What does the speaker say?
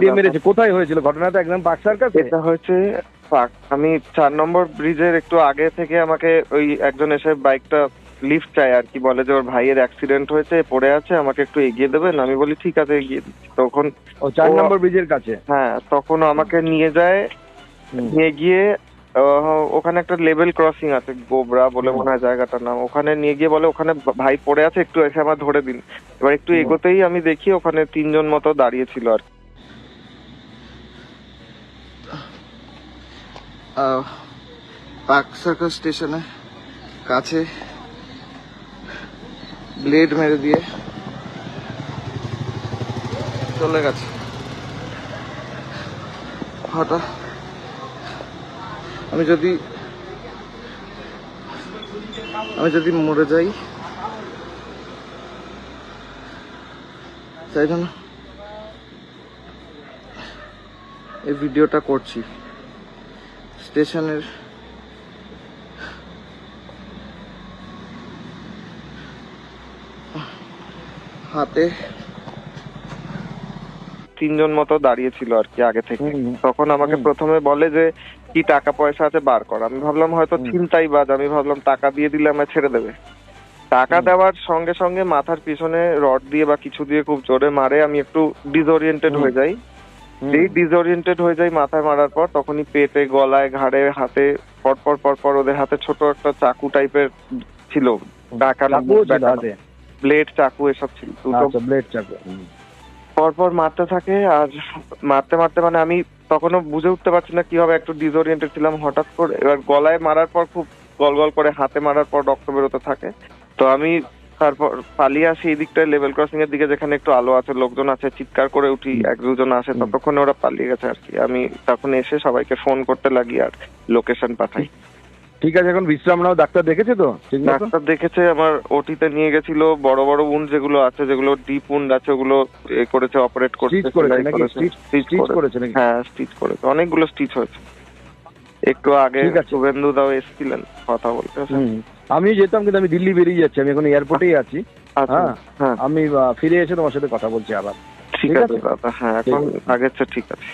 দিয়ে মেরেছে। কোথায় হয়েছিল? ঘটনাটা একদম পাকসার কাছে এটা হয়েছে পাক- আমি চার নম্বর ব্রিজের একটু আগে থেকে আমাকে ওই একজন এসে বাইকটা লিফট চাই আর কি। বলে যে ওর ভাইয়ের অ্যাক্সিডেন্ট হয়েছে পড়ে আছে আমাকে একটু এগিয়ে দেবেন? আমি বলি ঠিক আছে এগিয়ে দিচ্ছি তখন ও চার নম্বর ব্রিজের কাছে? হ্যাঁ তখন আমাকে নিয়ে যায়। নিয়ে গিয়ে ওখানে একটা লেভেল ক্রসিং আছে গোবরা বলে মনে হয় জায়গাটার নাম। ওখানে নিয়ে গিয়ে বলে ওখানে ভাই পড়ে আছে একটু এসে আমার ধরে দিন। এবার একটু এগোতেই আমি দেখি ওখানে তিনজন মতো দাঁড়িয়ে ছিল আর কি। পার্ক সার্কাস স্টেশনে কাছে ব্লেড মেরে দিয়ে চলে গেছে। হঠাৎ আমি যদি আমি যদি মরে যাই, তাই জন্য এই ভিডিওটা করছি। স্টেশনের হাতে তিনজন মতো দাঁড়িয়ে ছিল আর কি আগে থেকে। তখন আমাকে প্রথমে বলে যে কি টাকা পয়সা আছে বার কর আমি ভাবলাম হয়তো হুম। ছিনতাই বাজ আমি ভাবলাম টাকা দিয়ে দিলে আমায় ছেড়ে দেবে টাকা দেওয়ার সঙ্গে সঙ্গে মাথার পিছনে রড দিয়ে বা কিছু দিয়ে খুব জোরে মারে আমি একটু ডিসওরিয়েন্টেড হয়ে যাই। যেই ডিসওরিয়েন্টেড হয়ে যাই মাথায় মারার পর তখনই পেটে গলায় ঘাড়ে হাতে পরপর পরপর ওদের হাতে ছোট একটা চাকু টাইপের ছিল ব্লেড চাকু এসব ছিল দুটো। আচ্ছা ব্লেড চাকু হুম। পরপর মারতে থাকে আর মারতে মারতে মানে আমি তখনও বুঝে উঠতে পারছি না কীভাবে একটু ডিসওরিয়েন্টেড ছিলাম হঠাৎ করে। এবার গলায় মারার পর খুব গল গল করে হাতে মারার পর রক্ত বেরোতে থাকে। তো আমি তারপর পালিয়ে আসি এই দিকটায় লেভেল ক্রসিং এর দিকে যেখানে একটু আলো আছে লোকজন আছে চিৎকার করে উঠি এক দুজন আসে। ততক্ষণে ওরা পালিয়ে গেছে আর কি। আমি তখন এসে সবাইকে ফোন করতে লাগি আর লোকেশন পাঠাই। ঠিক আছে এখন বিশ্রাম নাও ডাক্তার দেখেছে তো? ডাক্তার দেখেছে আমার ওটিতে নিয়ে গেছিল বড় বড় উন্ড যেগুলো আছে যেগুলো ডিপ উন্ড আছে ওগুলো এ করেছে অপারেট করতে স্টিচ করেছে হ্যাঁ স্টিচ করেছে। অনেকগুলো স্টিচ হয়েছে। একটু আগে শুভেন্দু দাও এসেছিলেন কথা বলতে। আমি যেতাম কিন্তু আমি দিল্লি বেরিয়ে যাচ্ছি আমি এখন এয়ারপোর্টেই আছি আচ্ছা হ্যাঁ। হ্যাঁ আমি ফিরে এসে তোমার সাথে কথা বলছি আবার ঠিক আছে? দাদা হ্যাঁ এখন আগের ঠিক আছে